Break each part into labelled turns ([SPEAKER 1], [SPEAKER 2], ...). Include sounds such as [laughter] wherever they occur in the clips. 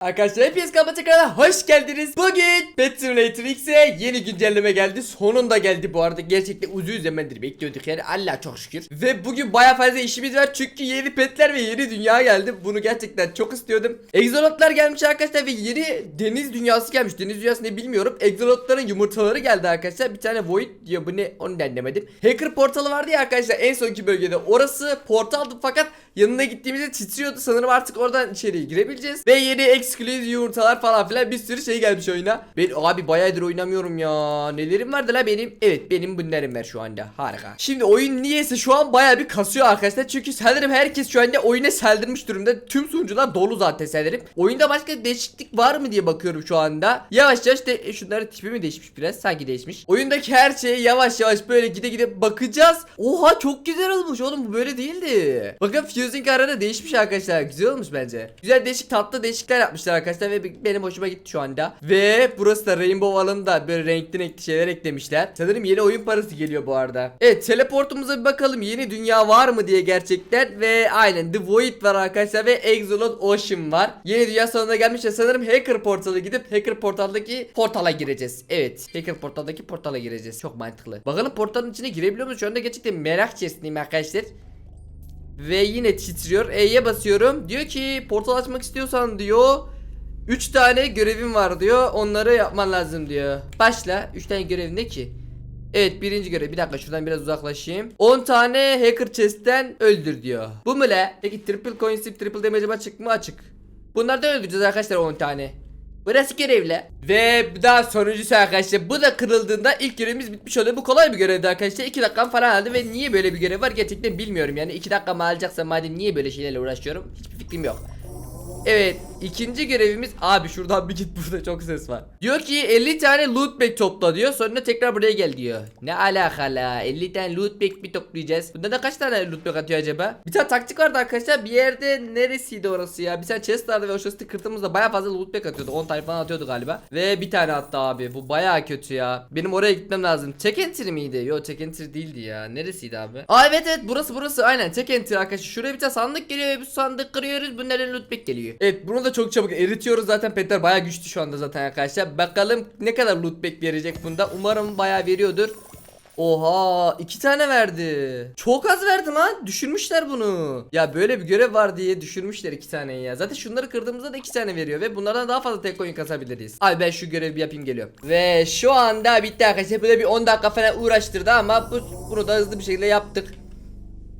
[SPEAKER 1] Arkadaşlar hepiniz kanalıma tekrardan hoş geldiniz. Bugün Pet Simulator X'e yeni güncelleme geldi. Sonunda geldi bu arada. Gerçekten uzun zamandır bekliyorduk yani. Allah çok şükür. Ve bugün baya fazla işimiz var. Çünkü yeni petler ve yeni dünya geldi. Bunu gerçekten çok istiyordum. Exolotlar gelmiş arkadaşlar ve yeni deniz dünyası gelmiş. Deniz dünyası ne bilmiyorum. Exolotların yumurtaları geldi arkadaşlar. Bir tane Void diyor bu ne onu da. Hacker portalı vardı ya arkadaşlar en sonki bölgede. Orası portaldı fakat yanına gittiğimizde titriyordu. Sanırım artık oradan içeriye girebileceğiz. Ve yeni exclusive yumurtalar falan filan bir sürü şey gelmiş oyuna. Ben abi bayağıdır oynamıyorum ya. Nelerim vardı la benim? Evet benim bunlarım var şu anda. Harika. Şimdi oyun niyeyse şu an bayağı bir kasıyor arkadaşlar. Çünkü sanırım herkes şu anda oyuna saldırmış durumda. Tüm sunucular dolu zaten sanırım. Oyunda başka değişiklik var mı diye bakıyorum şu anda. Yavaş yavaş de e, şunların tipi mi değişmiş biraz? Sanki değişmiş. Oyundaki her şeye yavaş yavaş böyle gide gide bakacağız. Oha çok güzel olmuş oğlum bu böyle değildi. Bakın Fusing arada değişmiş arkadaşlar. Güzel olmuş bence. Güzel değişik tatlı değişiklikler yapmışlar arkadaşlar ve be- benim hoşuma gitti şu anda. Ve burası da Rainbow alanında böyle renkli renkli şeyler eklemişler. Sanırım yeni oyun parası geliyor bu arada. Evet teleportumuza bir bakalım yeni dünya var mı diye gerçekten ve aynen The Void var arkadaşlar ve Exolot Ocean var. Yeni dünya sonuna gelmiş ve sanırım Hacker portalı gidip Hacker portaldaki portala gireceğiz. Evet Hacker portaldaki portala gireceğiz. Çok mantıklı. Bakalım portalın içine girebiliyor muyuz? Şu anda gerçekten merak içerisindeyim arkadaşlar. Ve yine titriyor. E'ye basıyorum. Diyor ki portal açmak istiyorsan diyor. 3 tane görevim var diyor. Onları yapman lazım diyor. Başla. 3 tane görev ne ki? Evet birinci görev. Bir dakika şuradan biraz uzaklaşayım. 10 tane hacker chest'ten öldür diyor. Bu mu le? Peki triple coin slip triple damage açık mı açık? Bunlardan öldüreceğiz arkadaşlar 10 tane. Burası görevle. Ve daha sonuncusu arkadaşlar. Bu da kırıldığında ilk görevimiz bitmiş oluyor. Bu kolay bir görevdi arkadaşlar. 2 dakikam falan aldı ve niye böyle bir görev var gerçekten bilmiyorum. Yani 2 dakikamı alacaksa madem niye böyle şeylerle uğraşıyorum? Hiçbir fikrim yok. Evet ikinci görevimiz abi şuradan bir git [laughs] burada çok ses var. Diyor ki 50 tane loot bag topla diyor sonra tekrar buraya gel diyor. Ne alakalı 50 tane loot bag mi toplayacağız? Bunda da kaç tane loot bag atıyor acaba? Bir tane taktik vardı arkadaşlar bir yerde neresiydi orası ya? Bir tane chest vardı ve o chest'i kırtığımızda baya fazla loot bag atıyordu 10 tane falan atıyordu galiba. Ve bir tane attı abi bu baya kötü ya. Benim oraya gitmem lazım. Check entry miydi? Yo check entry değildi ya. Neresiydi abi? Aa evet evet burası burası aynen check entry arkadaşlar. Şuraya bir tane sandık geliyor ve bu sandık kırıyoruz bunların loot bag geliyor. Evet bunu da çok çabuk eritiyoruz zaten petler baya güçlü şu anda zaten arkadaşlar. Bakalım ne kadar loot bag verecek bunda. Umarım baya veriyordur. Oha iki tane verdi. Çok az verdi lan. Düşürmüşler bunu. Ya böyle bir görev var diye düşürmüşler iki tane ya. Zaten şunları kırdığımızda da iki tane veriyor ve bunlardan daha fazla tek coin kasabiliriz. Abi ben şu görevi bir yapayım geliyorum. Ve şu anda bitti arkadaşlar. Da bir 10 dakika falan uğraştırdı ama bu, bunu da hızlı bir şekilde yaptık.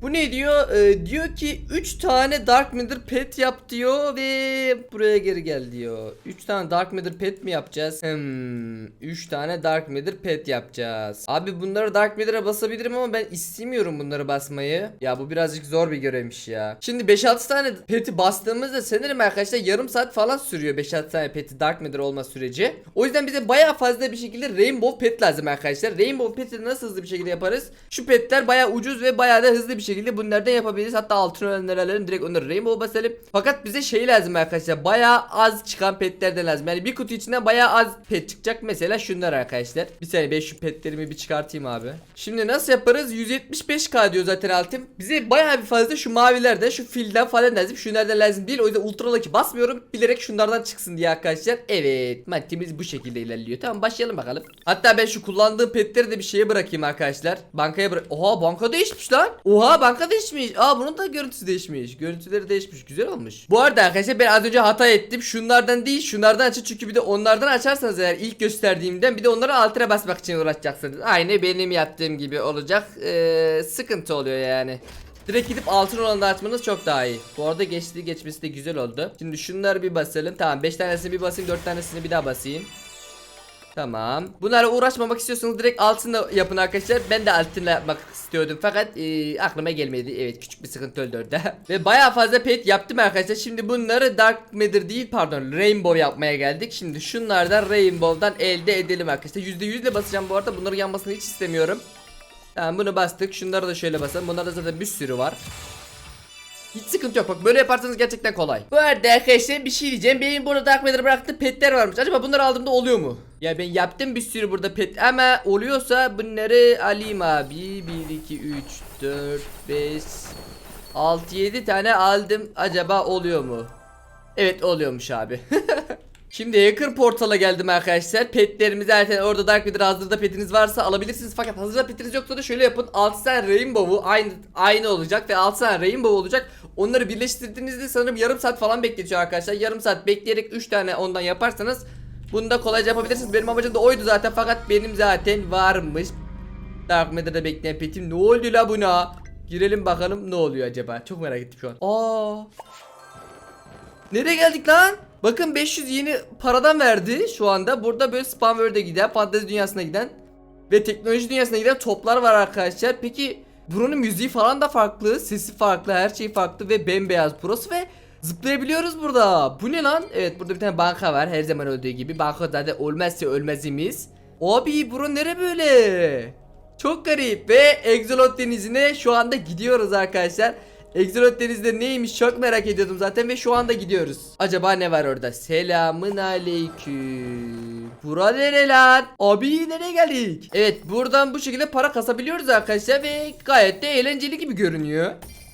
[SPEAKER 1] Bu ne diyor? Ee, diyor ki 3 tane Dark Matter pet yap diyor ve buraya geri gel diyor. 3 tane Dark Matter pet mi yapacağız? Hmm, 3 tane Dark Matter pet yapacağız. Abi bunları Dark Matter'a basabilirim ama ben istemiyorum bunları basmayı. Ya bu birazcık zor bir görevmiş ya. Şimdi 5-6 tane peti bastığımızda sanırım arkadaşlar yarım saat falan sürüyor 5-6 tane peti Dark Matter olma süreci. O yüzden bize baya fazla bir şekilde Rainbow pet lazım arkadaşlar. Rainbow peti nasıl hızlı bir şekilde yaparız? Şu petler baya ucuz ve baya da hızlı bir şekilde bunlardan yapabiliriz. Hatta altın öğrenlerin direkt onları Rainbow basalım. Fakat bize şey lazım arkadaşlar. Baya az çıkan petlerden lazım. Yani bir kutu içinden baya az pet çıkacak. Mesela şunlar arkadaşlar. Bir saniye ben şu petlerimi bir çıkartayım abi. Şimdi nasıl yaparız? 175k diyor zaten altın. Bize baya bir fazla şu mavilerden şu filden falan lazım. Şunlardan lazım değil. O yüzden ultra lucky basmıyorum. Bilerek şunlardan çıksın diye arkadaşlar. Evet. Maddemiz bu şekilde ilerliyor. Tamam başlayalım bakalım. Hatta ben şu kullandığım petleri de bir şeye bırakayım arkadaşlar. Bankaya bırak. Oha banka değişmiş lan. Oha banka değişmiş. Aa bunun da görüntüsü değişmiş. Görüntüleri değişmiş. Güzel olmuş. Bu arada arkadaşlar ben az önce hata ettim. Şunlardan değil şunlardan açın. Çünkü bir de onlardan açarsanız eğer ilk gösterdiğimden bir de onları altına basmak için uğraşacaksınız. Aynı benim yaptığım gibi olacak. Ee, sıkıntı oluyor yani. Direkt gidip altın olanı açmanız çok daha iyi. Bu arada geçti geçmesi de güzel oldu. Şimdi şunları bir basalım. Tamam 5 tanesini bir basayım 4 tanesini bir daha basayım. Tamam. Bunlarla uğraşmamak istiyorsanız direkt altınla yapın arkadaşlar. Ben de altınla yapmak istiyordum fakat e, aklıma gelmedi. Evet küçük bir sıkıntı oldu orada. [laughs] Ve bayağı fazla pet yaptım arkadaşlar. Şimdi bunları Dark Matter değil pardon Rainbow yapmaya geldik. Şimdi şunlardan Rainbow'dan elde edelim arkadaşlar. %100 ile basacağım bu arada. Bunların yanmasını hiç istemiyorum. Tamam bunu bastık. Şunları da şöyle basalım. Bunlarda zaten bir sürü var. Hiç sıkıntı yok bak böyle yaparsanız gerçekten kolay. Bu arada arkadaşlar bir şey diyeceğim. Benim burada Dark Matter bıraktığım petler varmış. Acaba bunları aldığımda oluyor mu? Ya ben yaptım bir sürü burada pet ama oluyorsa bunları alayım abi. 1, 2, 3, 4, 5, 6, 7 tane aldım. Acaba oluyor mu? Evet oluyormuş abi. [laughs] Şimdi Hacker Portal'a geldim arkadaşlar. Petlerimiz zaten orada Dark Vader hazırda petiniz varsa alabilirsiniz. Fakat hazırda petiniz yoksa da şöyle yapın. 6 tane Rainbow'u aynı aynı olacak ve 6 tane Rainbow olacak. Onları birleştirdiğinizde sanırım yarım saat falan bekletiyor arkadaşlar. Yarım saat bekleyerek 3 tane ondan yaparsanız bunu da kolayca yapabilirsiniz. Benim amacım da oydu zaten fakat benim zaten varmış. Dark Vader'da bekleyen petim ne oldu la buna? Girelim bakalım ne oluyor acaba? Çok merak ettim şu an. Aa. Nereye geldik lan? Bakın 500 yeni paradan verdi şu anda. Burada böyle spam world'e giden, fantezi dünyasına giden ve teknoloji dünyasına giden toplar var arkadaşlar. Peki buranın müziği falan da farklı, sesi farklı, her şey farklı ve bembeyaz burası ve zıplayabiliyoruz burada. Bu ne lan? Evet burada bir tane banka var her zaman olduğu gibi. Banka zaten olmazsa ölmezimiz. Abi bura nere böyle? Çok garip ve Exolot denizine şu anda gidiyoruz arkadaşlar. Exolot denizde neymiş çok merak ediyordum zaten ve şu anda gidiyoruz. Acaba ne var orada? Selamın aleyküm. Bura nere lan? Abi nereye geldik? Evet buradan bu şekilde para kasabiliyoruz arkadaşlar ve gayet de eğlenceli gibi görünüyor.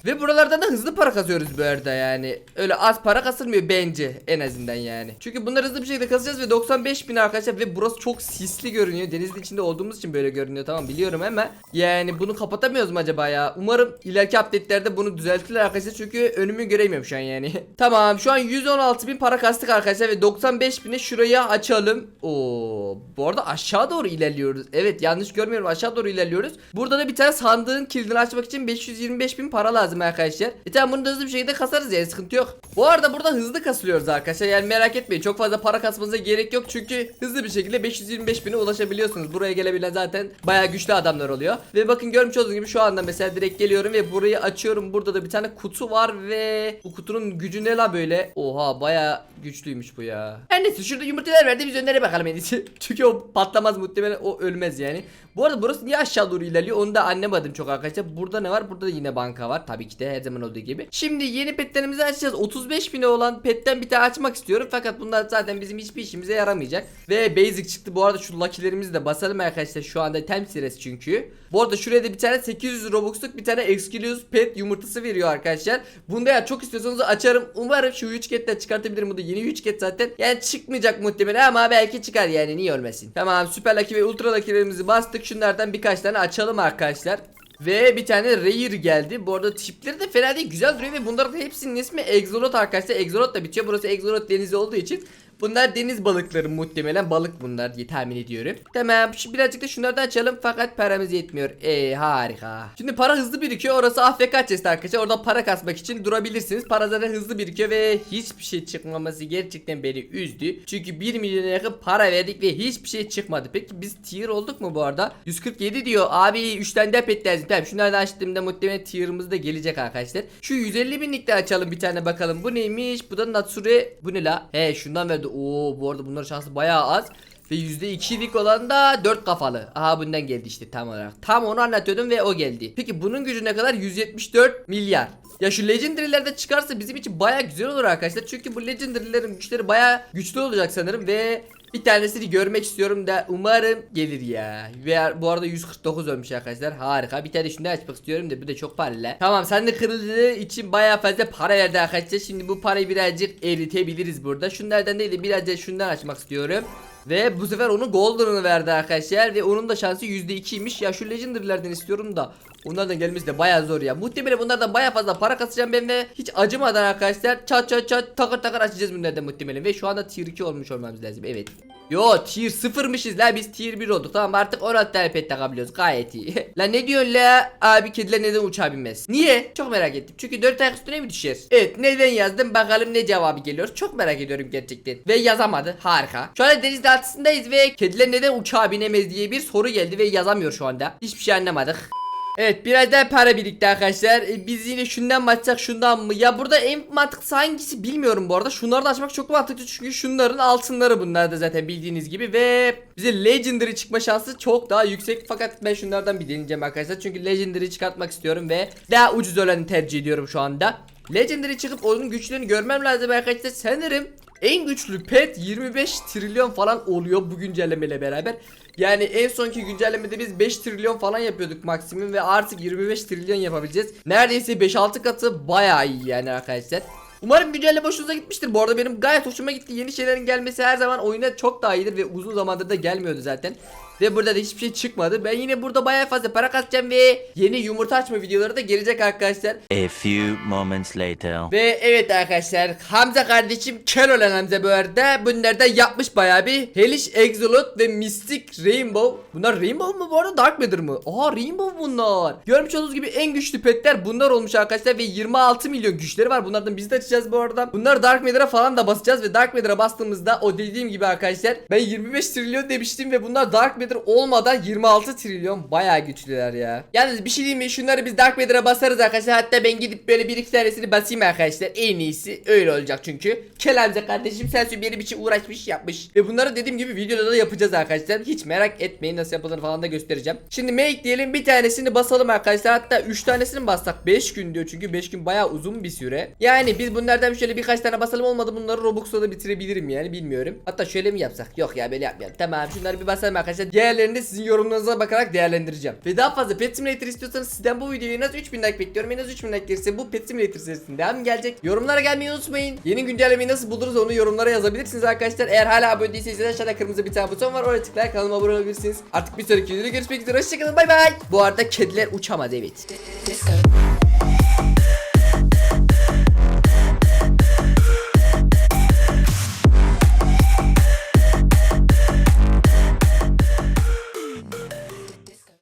[SPEAKER 1] Ve buralardan da hızlı para kasıyoruz bu arada yani. Öyle az para kasılmıyor bence en azından yani. Çünkü bunları hızlı bir şekilde kasacağız ve 95 bin arkadaşlar ve burası çok sisli görünüyor. Denizin içinde olduğumuz için böyle görünüyor tamam biliyorum ama yani bunu kapatamıyoruz mu acaba ya? Umarım ileriki update'lerde bunu düzeltirler arkadaşlar çünkü önümü göremiyorum şu an yani. [laughs] tamam şu an 116 bin para kastık arkadaşlar ve 95 bini şuraya açalım. Oo, bu arada aşağı doğru ilerliyoruz. Evet yanlış görmüyorum aşağı doğru ilerliyoruz. Burada da bir tane sandığın kilidini açmak için 525 bin para lazım arkadaşlar. E tamam bunu da hızlı bir şekilde kasarız yani sıkıntı yok. Bu arada burada hızlı kasılıyoruz arkadaşlar. Yani merak etmeyin çok fazla para kasmanıza gerek yok. Çünkü hızlı bir şekilde 525 bine ulaşabiliyorsunuz. Buraya gelebilen zaten bayağı güçlü adamlar oluyor. Ve bakın görmüş olduğunuz gibi şu anda mesela direkt geliyorum ve burayı açıyorum. Burada da bir tane kutu var ve bu kutunun gücü ne la böyle? Oha bayağı güçlüymüş bu ya. Her neyse şurada yumurtalar verdi biz önlere bakalım en iyisi. [laughs] Çünkü o patlamaz muhtemelen o ölmez yani. Bu arada burası niye aşağı doğru ilerliyor onu da anlamadım çok arkadaşlar. Burada ne var? Burada da yine banka var. Tabii ki de her zaman olduğu gibi. Şimdi yeni petlerimizi açacağız. 35 bine olan petten bir tane açmak istiyorum. Fakat bunlar zaten bizim hiçbir işimize yaramayacak. Ve basic çıktı. Bu arada şu lucky'lerimizi de basalım arkadaşlar. Şu anda temsilesi çünkü. Bu arada şuraya da bir tane 800 Robux'luk bir tane exclusive pet yumurtası veriyor arkadaşlar. Bunda eğer çok istiyorsanız açarım. Umarım şu 3 ketten çıkartabilirim. Bu da yeni 3 ket zaten. Yani çıkmayacak muhtemelen ama belki çıkar yani niye ölmesin. Tamam süper lucky ve ultra lucky'lerimizi bastık. Şunlardan birkaç tane açalım arkadaşlar. Ve bir tane Rare geldi. Bu arada tipleri de fena değil. Güzel duruyor ve bunların hepsinin ismi Exolot arkadaşlar. Exolot da bitiyor. Burası Exolot denizi olduğu için Bunlar deniz balıkları muhtemelen balık bunlar diye tahmin ediyorum. Tamam şimdi birazcık da şunlardan açalım fakat paramız yetmiyor. Eee harika. Şimdi para hızlı birikiyor orası AFK chest arkadaşlar. Orada para kasmak için durabilirsiniz. Para zaten hızlı birikiyor ve hiçbir şey çıkmaması gerçekten beni üzdü. Çünkü 1 milyona yakın para verdik ve hiçbir şey çıkmadı. Peki biz tier olduk mu bu arada? 147 diyor. Abi 3 tane de pet lazım. Tamam şunlardan açtığımda muhtemelen tier'ımız da gelecek arkadaşlar. Şu 150 binlikte açalım bir tane bakalım. Bu neymiş? Bu da Natsure. Bu ne la? He şundan verdi. Oo bu arada bunların şansı bayağı az. Ve %2'lik olan da 4 kafalı. Aha bundan geldi işte tam olarak. Tam onu anlatıyordum ve o geldi. Peki bunun gücü ne kadar? 174 milyar. Ya şu legendary'lerde çıkarsa bizim için baya güzel olur arkadaşlar. Çünkü bu legendary'lerin güçleri baya güçlü olacak sanırım ve bir tanesini görmek istiyorum da umarım gelir ya. Ve bu arada 149 ölmüş arkadaşlar. Harika. Bir tane şunu açmak istiyorum da bu da çok pahalı. Tamam sen de kırıldığı için baya fazla para verdi arkadaşlar. Şimdi bu parayı birazcık eritebiliriz burada. Şunlardan değil de birazcık şundan açmak istiyorum. Ve bu sefer onu Golden'ını verdi arkadaşlar ve onun da şansı %2'ymiş. Ya şu Legendary'lerden istiyorum da onlardan gelmesi de baya zor ya. Muhtemelen bunlardan baya fazla para kasacağım ben ve hiç acımadan arkadaşlar çat çat çat takır takır açacağız bunlardan muhtemelen. Ve şu anda tier 2 olmuş olmamız lazım evet. Yo tier 0'mışız la biz tier 1 olduk tamam artık 16 tane pet takabiliyoruz gayet iyi. [laughs] la ne diyorsun la abi kediler neden uçağa binmez? Niye? Çok merak ettim çünkü 4 ayak üstüne mi düşer? Evet neden yazdım bakalım ne cevabı geliyor çok merak ediyorum gerçekten. Ve yazamadı harika. Şu anda deniz altındayız ve kediler neden uçağa binemez diye bir soru geldi ve yazamıyor şu anda. Hiçbir şey anlamadık. Evet biraz daha para birikti arkadaşlar. E, biz yine şundan mı açsak şundan mı? Ya burada en mantıklısı hangisi bilmiyorum bu arada. Şunları da açmak çok mantıklı çünkü şunların altınları bunlar da zaten bildiğiniz gibi ve bize legendary çıkma şansı çok daha yüksek. Fakat ben şunlardan bir deneyeceğim arkadaşlar. Çünkü legendary çıkartmak istiyorum ve daha ucuz olanı tercih ediyorum şu anda. Legendary çıkıp onun güçlerini görmem lazım arkadaşlar. Sanırım en güçlü pet 25 trilyon falan oluyor bu güncellemeyle beraber. Yani en sonki güncellemede biz 5 trilyon falan yapıyorduk maksimum ve artık 25 trilyon yapabileceğiz. Neredeyse 5-6 katı bayağı iyi yani arkadaşlar. Umarım güncelleme hoşunuza gitmiştir. Bu arada benim gayet hoşuma gitti. Yeni şeylerin gelmesi her zaman oyuna çok daha iyidir ve uzun zamandır da gelmiyordu zaten. Ve burada da hiçbir şey çıkmadı. Ben yine burada bayağı fazla para kasacağım ve yeni yumurta açma videoları da gelecek arkadaşlar.
[SPEAKER 2] A few moments later.
[SPEAKER 1] Ve evet arkadaşlar Hamza kardeşim kör olan Hamza bu arada bunlar da yapmış bayağı bir Hellish Exolot ve Mystic Rainbow Bunlar Rainbow mu bu arada Dark Matter mı? Aa Rainbow bunlar Görmüş olduğunuz gibi en güçlü petler bunlar olmuş arkadaşlar ve 26 milyon güçleri var bunlardan biz de açacağız bu arada Bunlar Dark Matter'a falan da basacağız ve Dark Matter'a bastığımızda o dediğim gibi arkadaşlar Ben 25 trilyon demiştim ve bunlar Dark Matter olmadan 26 trilyon. Bayağı güçlüler ya. Yalnız bir şey diyeyim mi? Şunları biz Dark Matter'a basarız arkadaşlar. Hatta ben gidip böyle bir iki tanesini basayım arkadaşlar. En iyisi öyle olacak çünkü. Kelemze kardeşim sensin benim için uğraşmış yapmış. Ve bunları dediğim gibi videoda da yapacağız arkadaşlar. Hiç merak etmeyin nasıl yapıldığını falan da göstereceğim. Şimdi make diyelim bir tanesini basalım arkadaşlar. Hatta 3 tanesini bassak? 5 gün diyor çünkü 5 gün bayağı uzun bir süre. Yani biz bunlardan şöyle birkaç tane basalım olmadı bunları Robux'ta da bitirebilirim yani bilmiyorum. Hatta şöyle mi yapsak? Yok ya böyle yapmayalım. Tamam şunları bir basalım arkadaşlar diğerlerini de sizin yorumlarınıza bakarak değerlendireceğim. Ve daha fazla Pet Simulator istiyorsanız sizden bu videoya en az 3000 like bekliyorum. En az 3000 like gelirse bu Pet Simulator serisinin devam gelecek. Yorumlara gelmeyi unutmayın. Yeni güncellemeyi nasıl buldunuz onu yorumlara yazabilirsiniz arkadaşlar. Eğer hala abone değilseniz aşağıda kırmızı bir tane buton var. Oraya tıklayarak kanalıma abone olabilirsiniz. Artık bir sonraki videoda görüşmek üzere. Hoşçakalın bay bay. Bu arada kediler uçamaz evet.